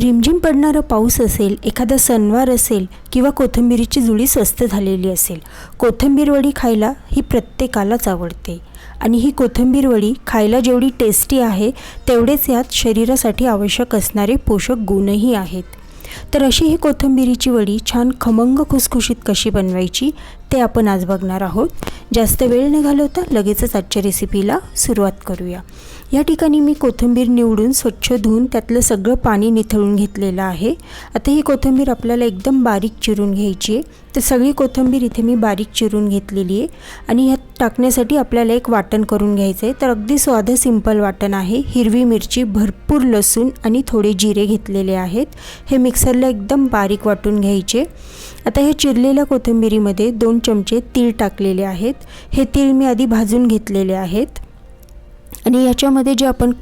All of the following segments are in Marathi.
रिमझिम पडणारा पाऊस असेल एखादा सणवार असेल किंवा कोथिंबिरीची जुळी स्वस्त झालेली असेल कोथिंबीर वडी खायला ही प्रत्येकालाच आवडते. आणि ही कोथिंबीर वडी खायला जेवढी टेस्टी आहे तेवढेच यात शरीरासाठी आवश्यक असणारे पोषक गुणही आहेत. तर अशी ही कोथिंबिरीची वडी छान खमंग खुसखुशीत कशी बनवायची ते आपण आज बघणार आहोत. जास्त वेळ न घालवता लगेचच आजच्या रेसिपीला सुरुवात करूया. या ठिकाणी मी कोथिंबीर निवडून स्वच्छ धुवून त्यातलं सगळं पाणी निथळून घेतलेलं आहे. आता ही कोथिंबीर आपल्याला एकदम बारीक चिरून घ्यायची आहे. तर सगळी कोथिंबीर इथे मी बारीक चिरून घेतलेली आहे. आणि ह्यात टाकण्यासाठी आपल्याला एक वाटण करून घ्यायचं आहे. तर अगदी स्वाद सिंपल वाटण आहे. हिरवी मिरची भरपूर लसूण आणि थोडे जिरे घेतलेले आहेत. हे मिक्सरला एकदम बारीक वाटून घ्यायचे. आता हे चिरलेल्या कोथिंबीरीमध्ये दोन चमचे तीळ टाकलेले आहेत. हे तीळ मी आधी भाजून घेतलेले आहेत. आणि याच्यामध्ये जे आपण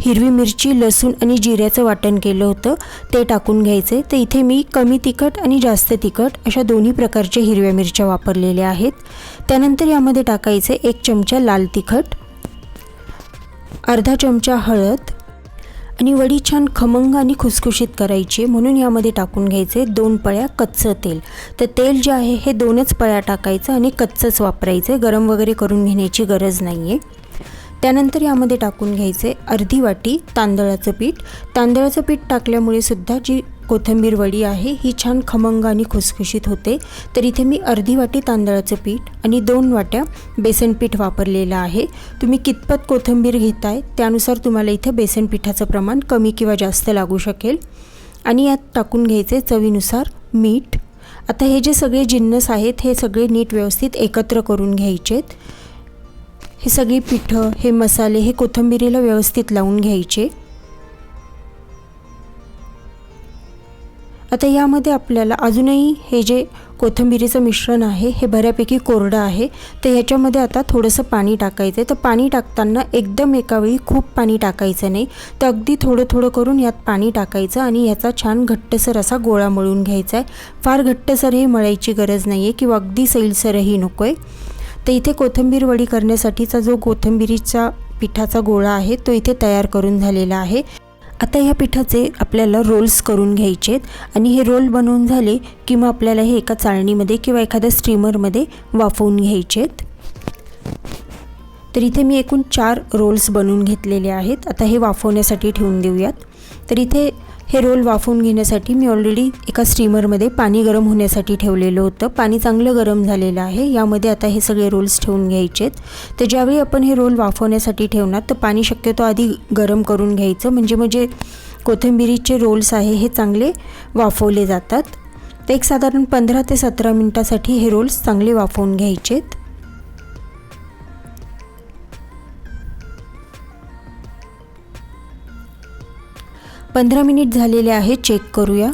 हिरवी मिरची लसूण आणि जिऱ्याचं वाटण केलं होतं ते टाकून घ्यायचे. तर इथे मी कमी तिखट आणि जास्त तिखट अशा दोन्ही प्रकारच्या हिरव्या मिरच्या वापरलेल्या आहेत. त्यानंतर यामध्ये टाकायचे एक चमचा लाल तिखट अर्धा चमचा हळद आणि वडी छान खमंग आणि खुसखुशीत करायची. म्हणून यामध्ये टाकून घ्यायचे दोन पळ्या कच्चं तेल. तर तेल जे आहे हे दोनच पळ्या टाकायचं आणि कच्चंच वापरायचं. गरम वगैरे करून घेण्याची गरज नाही आहे त्यानंतर यामध्ये टाकून घ्यायचे अर्धी वाटी तांदळाचं पीठ. तांदळाचं पीठ टाकल्यामुळे सुद्धा जी कोथिंबीर वडी आहे ही छान खमंग आणि खुसखुशीत होते. तर इथे मी अर्धी वाटी तांदळाचं पीठ आणि दोन वाट्या बेसन पीठ वापरलेलं आहे. तुम्ही कितपत कोथिंबीर घेताय त्यानुसार तुम्हाला इथे बेसन पिठाचं प्रमाण कमी किंवा जास्त लागू शकेल. आणि यात टाकून घ्यायचे चवीनुसार मीठ. आता हे जे सगळे जिन्नस आहेत हे सगळे नीट व्यवस्थित एकत्र करून घ्यायचेत. हे सगळी पिठं हे मसाले हे कोथंबिरीला व्यवस्थित लावून घ्यायचे. आता यामध्ये आपल्याला अजूनही हे जे कोथिंबिरीचं मिश्रण आहे हे बऱ्यापैकी कोरडं आहे. तर ह्याच्यामध्ये आता थोडंसं पाणी टाकायचं आहे तर पाणी टाकताना एकदम एकावेळी खूप पाणी टाकायचं नाही. तर अगदी थोडं थोडं करून यात पाणी टाकायचं आणि याचा छान घट्टसर असा गोळा मळून घ्यायचा आहे फार घट्टसर हे मळायची गरज नाही आहे किंवा अगदी सैलसरही नको आहे तर इथे कोथिंबीर वडी करण्यासाठीचा जो कोथिंबिरीचा पिठाचा गोळा आहे तो इथे तयार करून झालेला आहे. आता ह्या पिठाचे आपल्याला रोल्स करून घ्यायचे आहेत आणि हे रोल बनवून झाले की मग आपल्याला हे एका चाळणीमध्ये किंवा एखाद्या स्टीमरमध्ये वाफवून घ्यायचे आहेत. तर इथे मी एकूण चार रोल्स बनवून घेतलेले आहेत. आता हे वाफवण्यासाठी ठेवून देऊयात. तर इथे हे रोल वाफवून घेण्यासाठी मी ऑलरेडी एका स्टीमरमध्ये पाणी गरम होण्यासाठी ठेवलेलं होतं. पाणी चांगलं गरम झालेलं आहे. यामध्ये आता हे सगळे रोल्स ठेवून घ्यायचे आहेत तर ज्यावेळी आपण हे रोल वाफवण्यासाठी ठेवणार तर पाणी शक्यतो आधी गरम करून घ्यायचं. म्हणजे म्हणजे कोथिंबिरीचे रोल्स आहे हे चांगले वाफवले जातात. तर एक साधारण पंधरा ते सतरा मिनटासाठी हे रोल्स चांगले वाफवून घ्यायचेत. पंधरा मिनिट झालेले आहे चेक करूया.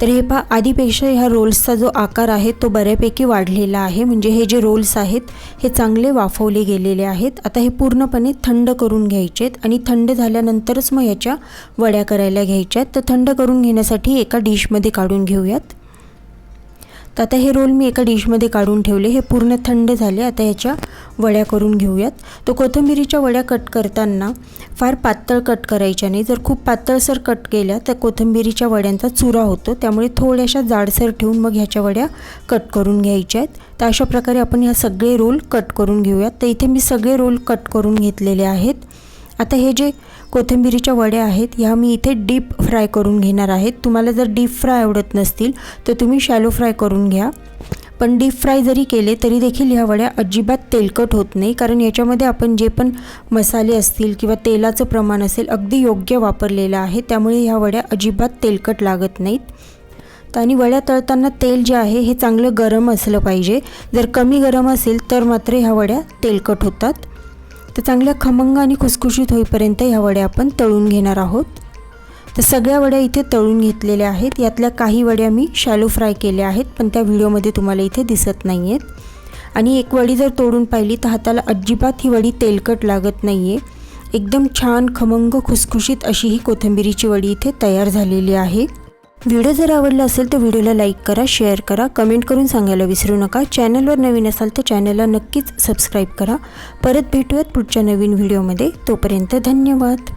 तर हे पहा आधीपेक्षा ह्या रोल्सचा जो आकार आहे तो बऱ्यापैकी वाढलेला आहे. म्हणजे हे जे रोल्स आहेत हे चांगले वाफवले गेलेले आहेत. आता हे पूर्णपणे थंड करून घ्यायचे आहेत आणि थंड झाल्यानंतरच मग ह्याच्या वड्या करायला घ्यायच्या आहेत तर थंड करून घेण्यासाठी एका डिशमध्ये काढून घेऊयात. तर आता हे रोल मी एका डिशमध्ये काढून ठेवले. हे पूर्ण थंड झाले. आता ह्याच्या वड्या करून घेऊयात. तो कोथिंबिरीच्या वड्या कट करताना फार पातळ कट करायच्या नाही. जर खूप पातळसर कट केल्या तर कोथिंबिरीच्या वड्यांचा चुरा होतो. त्यामुळे थोड्याशा जाडसर ठेवून मग ह्याच्या वड्या कट करून घ्यायच्या आहेत. तर अशा प्रकारे आपण ह्या सगळे रोल कट करून घेऊयात. तर इथे मी सगळे रोल कट करून घेतलेले आहेत. आता हे जे कोथिंबिरीच्या वड्या आहेत ह्या मी इथे डीप फ्राय करून घेणार आहेत. तुम्हाला जर डीप फ्राय आवडत नसतील तर तुम्ही शॅलो फ्राय करून घ्या. पण डीप फ्राय जरी केले तरी देखील ह्या वड्या अजिबात तेलकट होत नाही. कारण याच्यामध्ये आपण जे पण मसाले असतील किंवा तेलाचं प्रमाण असेल अगदी योग्य वापरलेलं आहे. त्यामुळे ह्या वड्या अजिबात तेलकट लागत नाहीत. तर आणि वड्या तळताना तेल जे आहे हे चांगलं गरम असलं पाहिजे. जर कमी गरम असेल तर मात्र ह्या वड्या तेलकट होतात. तर चांगल्या खमंग आणि खुसखुशीत होईपर्यंत ह्या वड्या आपण तळून घेणार आहोत. तर सगळ्या वड्या इथे तळून घेतलेल्या आहेत. यातल्या काही वड्या मी शॅलो फ्राय केल्या आहेत पण त्या व्हिडिओमध्ये तुम्हाला इथे दिसत नाही आहेत आणि एक वडी जर तोडून पाहिली तर हाताला अजिबात ही वडी तेलकट लागत नाही आहे एकदम छान खमंग खुसखुशीत अशी ही कोथिंबिरीची वडी इथे तयार झालेली आहे. व्हिडिओ जर आवडला असेल तर व्हिडिओला लाईक करा शेअर करा कमेंट करून सांगायला विसरू नका. चॅनलवर नवीन असाल तर चॅनलला नक्कीच सबस्क्राईब करा. परत भेटूयात पुढच्या नवीन व्हिडिओमध्ये. तोपर्यंत धन्यवाद.